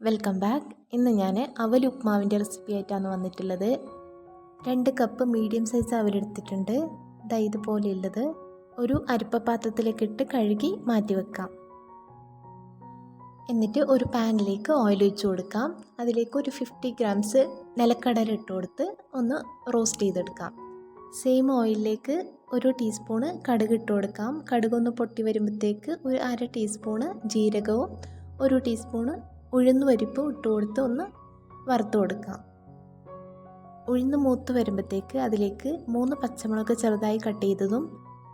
Welcome back ഇന്ന് ഞാൻ അവൽ ഉപ്മാവിന്റെ റെസിപ്പി ആയിട്ടാണ് വന്നിട്ടുള്ളത്. രണ്ട് കപ്പ് മീഡിയം സൈസ് അവലെടുത്തിട്ടുണ്ട് ദാ ഇതുപോലെയുള്ളത് ഒരു അരിപ്പ പാത്രത്തിലേക്ക് ഇട്ട് കഴുകി മാറ്റി വെക്കാം. എന്നിട്ട് ഒരു പാനിലേക്ക് ഓയിൽ ഒഴിച്ചു കൊടുക്കാം. അതിലേക്ക് ഒരു ഫിഫ്റ്റി ഗ്രാംസ് നിലക്കടല ഇട്ട് കൊടുത്ത് ഒന്ന് റോസ്റ്റ് ചെയ്തെടുക്കാം. സെയിം ഓയിലിലേക്ക് ഒരു ടീസ്പൂണ് കടുക് ഇട്ട് കൊടുക്കാം. കടുകൊന്ന് പൊട്ടി വരുമ്പോഴത്തേക്ക് ഒരു അര ടീസ്പൂണ് ജീരകവും ഒരു ടീസ്പൂണ് ഉഴുന്ന് പരിപ്പ് ഇട്ട് കൊടുത്ത് ഒന്ന് വറുത്ത് കൊടുക്കാം. ഉഴുന്ന് മൂത്ത് വരുമ്പോഴത്തേക്ക് അതിലേക്ക് മൂന്ന് പച്ചമുളക് ചെറുതായി കട്ട് ചെയ്തതും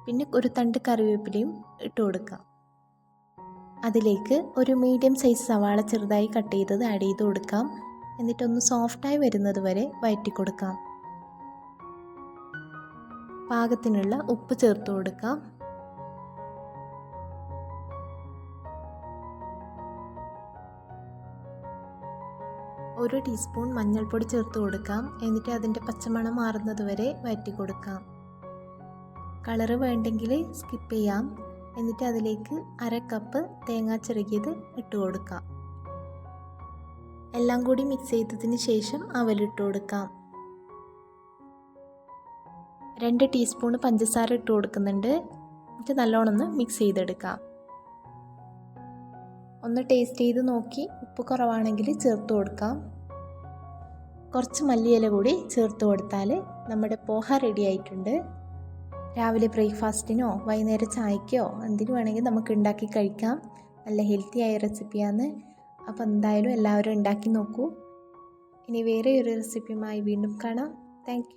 പിന്നെ ഒരു തണ്ട് കറിവേപ്പിലയും ഇട്ട് കൊടുക്കാം. അതിലേക്ക് ഒരു മീഡിയം സൈസ് സവാള ചെറുതായി കട്ട് ചെയ്തത് ആഡ് ചെയ്ത് കൊടുക്കാം. എന്നിട്ടൊന്ന് സോഫ്റ്റായി വരുന്നത് വരെ വയറ്റി കൊടുക്കാം. പാകത്തിനുള്ള ഉപ്പ് ചേർത്ത് കൊടുക്കാം. ഒരു ടീസ്പൂൺ മഞ്ഞൾപ്പൊടി ചേർത്ത് കൊടുക്കാം. എന്നിട്ട് അതിന്റെ പച്ചമണം മാറുന്നത് വരെ വഴറ്റി കൊടുക്കാം. കളറ് വേണ്ടെങ്കിൽ സ്കിപ്പ് ചെയ്യാം. എന്നിട്ട് അതിലേക്ക് അര കപ്പ് തേങ്ങ ചിറകിയത് ഇട്ട് കൊടുക്കാം. എല്ലാം കൂടി മിക്സ് ചെയ്തതിന് ശേഷം അവലിട്ട് കൊടുക്കാം. രണ്ട് ടീസ്പൂൺ പഞ്ചസാര ഇട്ട് കൊടുക്കുന്നുണ്ട്. എന്നിട്ട് നല്ലോണം മിക്സ് ചെയ്തെടുക്കാം. ഒന്ന് ടേസ്റ്റ് ചെയ്ത് നോക്കി. ഉപ്പ് കുറവാണെങ്കിൽ ചേർത്ത് കൊടുക്കാം. കുറച്ച് മല്ലിയില കൂടി ചേർത്ത് കൊടുത്താൽ നമ്മുടെ പോഹ റെഡി ആയിട്ടുണ്ട്. രാവിലെ ബ്രേക്ക്ഫാസ്റ്റിനോ വൈകുന്നേരം ചായക്കോ എന്തിനു വേണമെങ്കിൽ നമുക്ക് ഉണ്ടാക്കി കഴിക്കാം. നല്ല ഹെൽത്തി ആയ റെസിപ്പിയാണ് അപ്പോൾ എന്തായാലും എല്ലാവരും ഉണ്ടാക്കി നോക്കൂ. ഇനി വേറെ ഒരു റെസിപ്പിയുമായി വീണ്ടും കാണാം. താങ്ക്